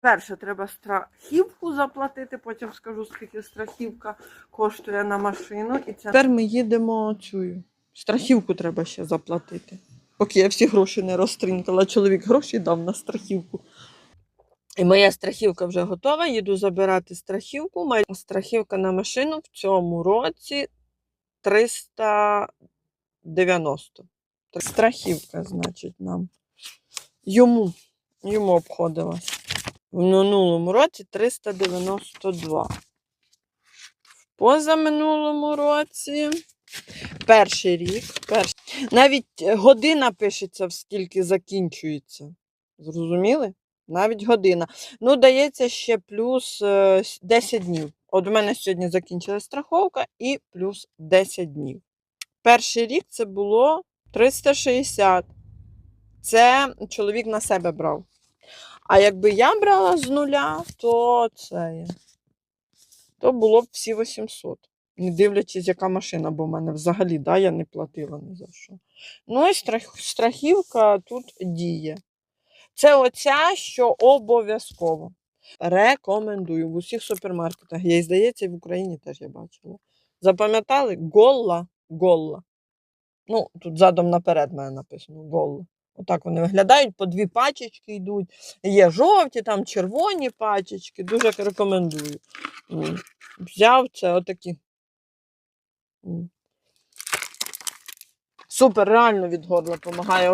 Перше, треба страхівку заплатити, потім скажу, скільки страхівка коштує на машину. І це... Тепер ми їдемо цю. Страхівку треба ще заплатити. Поки я всі гроші не розтринкала. Чоловік гроші дав на страхівку. І моя страхівка вже готова. Їду забирати страхівку. Моя страхівка на машину в цьому році 390. Страхівка, значить, нам. Йому, йому обходилась. В минулому році 392. В позаминулому році. Перший рік. Перший. Навіть е, година пишеться, скільки закінчується. Зрозуміли? Навіть година. Ну, дається ще плюс е, 10 днів. От у мене сьогодні закінчилась страховка і плюс 10 днів. Перший рік це було 360. Це чоловік на себе брав. А якби я брала з нуля, то це. То було б всі 800. Не дивлячись, яка машина, бо в мене взагалі да, я не платила ні за що. Ну і страх, страхівка тут діє. Це оця, що обов'язково. Рекомендую в усіх супермаркетах. Я здається, в Україні теж я бачила. Запам'ятали? Голла. Голла. Ну, тут задом наперед мене написано Голла. Отак вони виглядають, по дві пачечки йдуть. Є жовті, там червоні пачечки. Дуже рекомендую. Взяв це отакі. Супер, реально від горла допомагає.